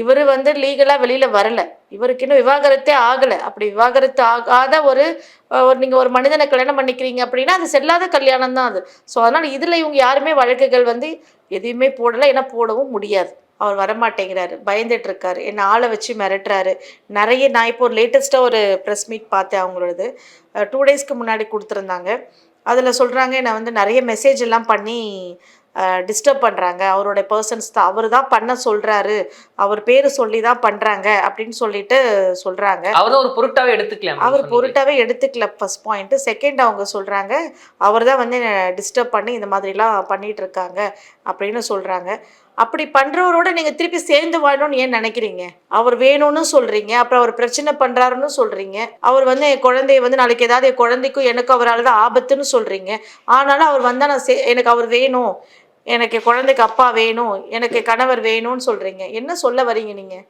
இவர் வந்து லீகலாக வெளியில் வரலை. இவருக்கு இன்னும் விவாகரத்தே ஆகலை. அப்படி விவாகரத்து ஆகாத ஒரு ஒரு நீங்கள் ஒரு மனிதனை கல்யாணம் பண்ணிக்கிறீங்க அப்படின்னா அது செல்லாத கல்யாணம் தான் அது. ஸோ அதனால் இதில் இவங்க யாருமே வழக்குகள் வந்து எதையுமே போடலை. ஏன்னா போடவும் முடியாது. அவர் வரமாட்டேங்கிறாரு. பயந்துட்டு இருக்காரு. என்னை ஆளை வச்சு மிரட்டுறாரு. நிறைய நான் இப்போ ஒரு லேட்டஸ்ட்டாக ஒரு ப்ரெஸ் மீட் பார்த்தேன் அவங்களோடது. டூ டேஸ்க்கு முன்னாடி கொடுத்துருந்தாங்க. அதில் சொல்கிறாங்க என்னை வந்து நிறைய மெசேஜ் எல்லாம் பண்ணி டிஸ்டர்ப் பண்ணுறாங்க அவரோட பர்சன்ஸ் தான் அவர் தான் பண்ண சொல்கிறாரு அவர் பேர் சொல்லி தான் பண்ணுறாங்க அப்படின்னு சொல்லிட்டு சொல்கிறாங்க அவர் ஒரு பொருட்டாவே எடுத்துக்கலாம் அவர் பொருட்டாவே எடுத்துக்கல ஃபர்ஸ்ட் பாயிண்ட் செகண்ட் அவங்க சொல்றாங்க அவர் தான் வந்து டிஸ்டர்ப் பண்ணி இந்த மாதிரிலாம் பண்ணிட்டு இருக்காங்க அப்படின்னு சொல்றாங்க. அப்படி பண்றவரோட நீங்க திருப்பி சேர்ந்து வாழணும்னு ஏன் நினைக்கிறீங்க? அவர் வேணும்னு சொல்றீங்க அப்புறம் அவர் பிரச்சனை பண்றாருன்னு சொல்றீங்க. அவர் வந்து என் குழந்தைய வந்து நாளைக்கு ஏதாவது என் குழந்தைக்கும் எனக்கு அவரால் தான் ஆபத்துன்னு சொல்றீங்க. ஆனாலும் அவர் வந்தா நான் எனக்கு அவர் வேணும். எனக்கு குழந்தைக்கு அப்பா வேணும் எனக்கு கணவர் வேணும்னு சொல்றீங்க. என்ன சொல்ல வரீங்க நீங்க?